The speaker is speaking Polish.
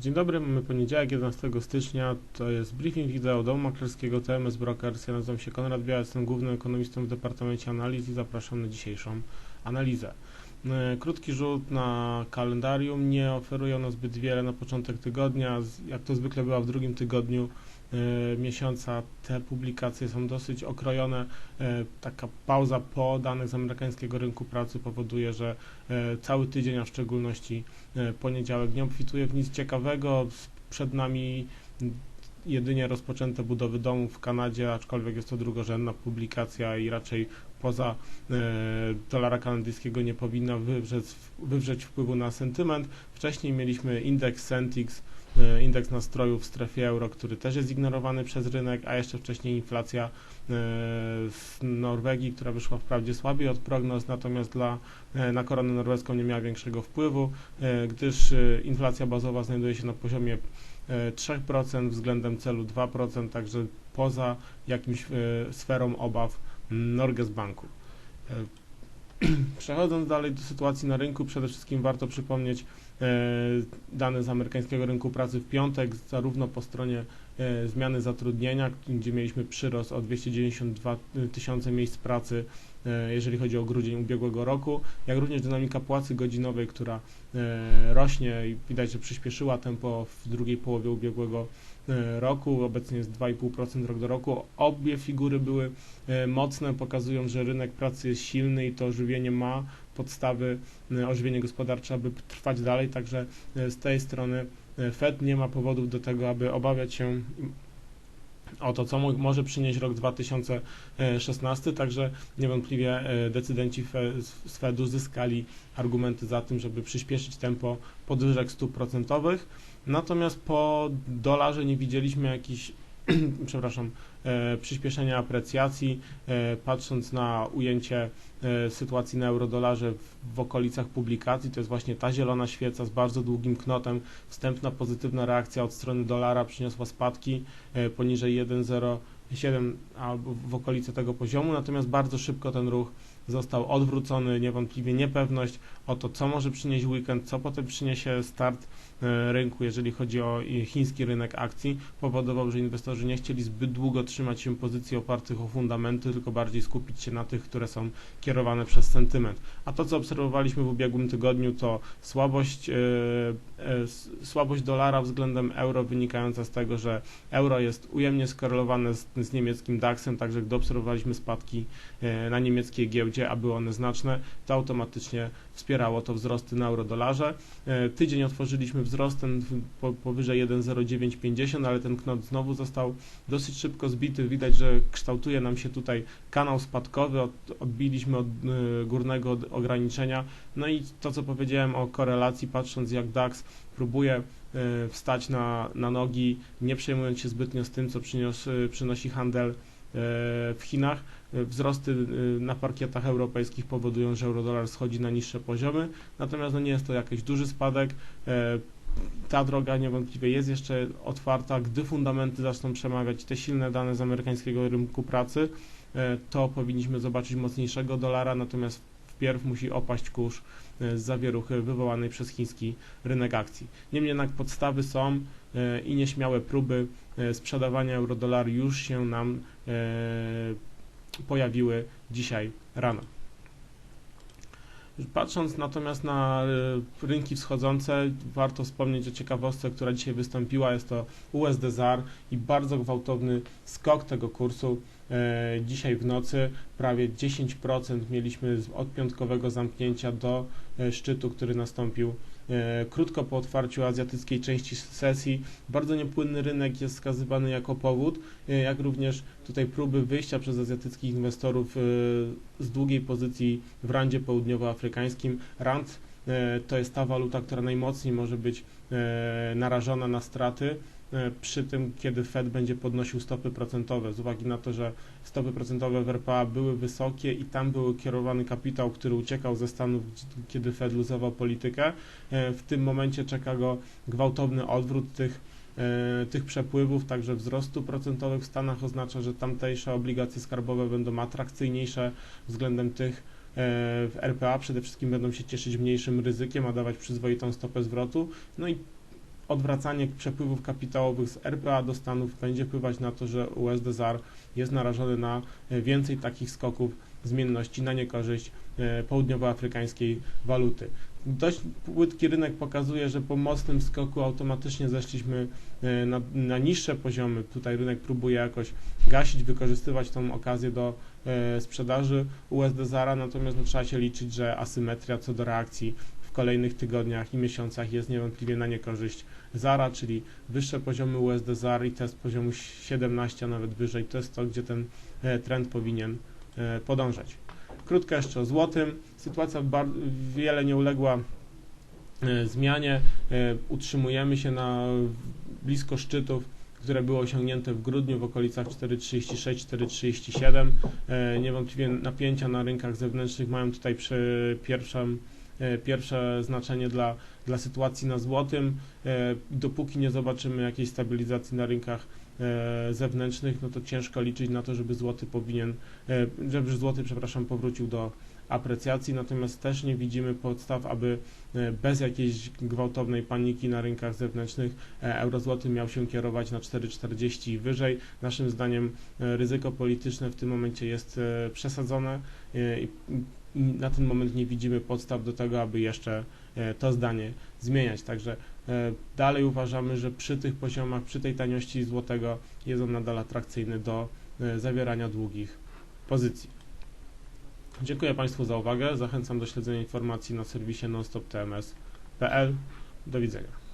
Dzień dobry, mamy poniedziałek 11 stycznia, to jest briefing wideo domu maklerskiego TMS Brokers. Ja nazywam się Konrad Biała, jestem głównym ekonomistą w Departamencie Analiz i zapraszam na dzisiejszą analizę. E, Krótki rzut na kalendarium, nie oferuje ono zbyt wiele na początek tygodnia, jak to zwykle bywa w drugim tygodniu miesiąca te publikacje są dosyć okrojone. E, Taka pauza po danych z amerykańskiego rynku pracy powoduje, że e, cały tydzień, a w szczególności poniedziałek nie obfituje w nic ciekawego. Przed nami jedynie rozpoczęte budowy domów w Kanadzie, aczkolwiek jest to drugorzędna publikacja i raczej poza e, dolara kanadyjskiego nie powinna wywrzeć, wywrzeć wpływu na sentyment. Wcześniej mieliśmy indeks Centix, e, indeks nastrojów w strefie euro, który też jest ignorowany przez rynek, a jeszcze wcześniej inflacja e, z Norwegii, która wyszła wprawdzie słabiej od prognoz, natomiast dla, e, na koronę norweską nie miała większego wpływu, e, gdyż e, inflacja bazowa znajduje się na poziomie 3% względem celu 2%, także poza jakimś e, sferą obaw Norges Banku. E, Przechodząc dalej do sytuacji na rynku, przede wszystkim warto przypomnieć dane z amerykańskiego rynku pracy w piątek, zarówno po stronie e, zmiany zatrudnienia, gdzie mieliśmy przyrost o 292 tysiące miejsc pracy, e, jeżeli chodzi o grudzień ubiegłego roku, jak również dynamika płacy godzinowej, która e, rośnie i widać, że przyspieszyła tempo w drugiej połowie ubiegłego e, roku, obecnie jest 2,5% rok do roku. Obie figury były e, mocne, pokazują, że rynek pracy jest silny i to ożywienie ma podstawy, e, ożywienie gospodarcze, aby trwać dalej, także e, z tej strony e, Fed nie ma powodów do tego, aby obawiać się o to, co mo- może przynieść rok 2016, także niewątpliwie decydenci z Fedu zyskali argumenty za tym, żeby przyspieszyć tempo podwyżek stóp procentowych. Natomiast po dolarze nie widzieliśmy jakichś, przepraszam, e, przyspieszenia aprecjacji. E, patrząc na ujęcie e, sytuacji na eurodolarze w, okolicach publikacji, to jest właśnie ta zielona świeca z bardzo długim knotem. Wstępna pozytywna reakcja od strony dolara przyniosła spadki poniżej 1,07 albo w okolice tego poziomu, natomiast bardzo szybko ten ruch został odwrócony, niewątpliwie niepewność o to, co może przynieść weekend, co potem przyniesie start e, rynku, jeżeli chodzi o i chiński rynek akcji, powodował, że inwestorzy nie chcieli zbyt długo trzymać się pozycji opartych o fundamenty, tylko bardziej skupić się na tych, które są kierowane przez sentyment. A to, co obserwowaliśmy w ubiegłym tygodniu, to słabość, e, e, słabość dolara względem euro wynikająca z tego, że euro jest ujemnie skorelowane z, z niemieckim DAX-em, także gdy obserwowaliśmy spadki e, na niemieckiej giełdzie, a były one znaczne, to automatycznie wspierało to wzrosty na eurodolarze. E, Tydzień otworzyliśmy wzrostem powyżej 1,0950, ale ten knot znowu został dosyć szybko zbity. Widać, że kształtuje nam się tutaj kanał spadkowy, od, odbiliśmy od e, górnego ograniczenia. No i to, co powiedziałem o korelacji, patrząc jak DAX próbuje e, wstać na, na nogi, nie przejmując się zbytnio z tym, co przynios, przynosi handel w Chinach. E, Wzrosty e, na parkietach europejskich powodują, że eurodolar schodzi na niższe poziomy, natomiast no nie jest to jakiś duży spadek. E, Ta droga niewątpliwie jest jeszcze otwarta, gdy fundamenty zaczną przemawiać te silne dane z amerykańskiego rynku pracy, e, to powinniśmy zobaczyć mocniejszego dolara, natomiast wpierw musi opaść kurz e, z zawieruchy wywołanej przez chiński rynek akcji. Niemniej jednak podstawy są i nieśmiałe próby sprzedawania eurodolaru już się nam pojawiły dzisiaj rano. Patrząc natomiast na e, rynki wschodzące, warto wspomnieć o ciekawostce, która dzisiaj wystąpiła. Jest to USD ZAR i bardzo gwałtowny skok tego kursu. E, Dzisiaj w nocy prawie 10% mieliśmy od piątkowego zamknięcia do e, szczytu, który nastąpił krótko po otwarciu azjatyckiej części sesji. Bardzo niepłynny rynek jest wskazywany jako powód, e, jak również tutaj próby wyjścia przez azjatyckich inwestorów e, z długiej pozycji w randzie południowoafrykańskim. Rand e, to jest ta waluta, która najmocniej może być e, narażona na straty e, przy tym, kiedy Fed będzie podnosił stopy procentowe, z uwagi na to, że stopy procentowe w RPA były wysokie i tam był kierowany kapitał, który uciekał ze Stanów, kiedy Fed luzował politykę. E, W tym momencie czeka go gwałtowny odwrót tych, e, tych przepływów, także wzrostu procentowych w Stanach oznacza, że tamtejsze obligacje skarbowe będą atrakcyjniejsze względem tych e, w RPA. Przede wszystkim będą się cieszyć mniejszym ryzykiem, a dawać przyzwoitą stopę zwrotu. No i odwracanie przepływów kapitałowych z RPA do Stanów będzie wpływać na to, że USD ZAR jest narażony na e, więcej takich skoków zmienności na niekorzyść e, południowoafrykańskiej waluty. Dość płytki rynek pokazuje, że po mocnym skoku automatycznie zeszliśmy e, na, na niższe poziomy. Tutaj rynek próbuje jakoś gasić, wykorzystywać tą okazję do sprzedaży USD Zara, natomiast no, trzeba się liczyć, że asymetria co do reakcji w kolejnych tygodniach i miesiącach jest niewątpliwie na niekorzyść Zara, czyli wyższe poziomy USD Zar i test poziomu 17, a nawet wyżej, to jest to, gdzie ten e, trend powinien e, podążać. Krótko jeszcze o złotym. Sytuacja wiele nie uległa e, zmianie. Utrzymujemy się na blisko szczytów, które były osiągnięte w grudniu w okolicach 4,36-4,37. E, Niewątpliwie napięcia na rynkach zewnętrznych mają tutaj przy pierwszym, pierwsze znaczenie dla, dla sytuacji na złotym. E, Dopóki nie zobaczymy jakiejś stabilizacji na rynkach e, zewnętrznych, no to ciężko liczyć na to, żeby złoty powinien, e, żeby złoty, przepraszam, powrócił do aprecjacji, natomiast też nie widzimy podstaw, aby e, bez jakiejś gwałtownej paniki na rynkach zewnętrznych e, eurozłoty miał się kierować na 4,40 i wyżej. Naszym zdaniem e, ryzyko polityczne w tym momencie jest e, przesadzone e, i na ten moment nie widzimy podstaw do tego, aby jeszcze e, to zdanie zmieniać. Także e, dalej uważamy, że przy tych poziomach, przy tej taniości złotego jest on nadal atrakcyjny do e, zawierania długich pozycji. Dziękuję Państwu za uwagę. Zachęcam do śledzenia informacji na serwisie nonstoptms.pl. Do widzenia.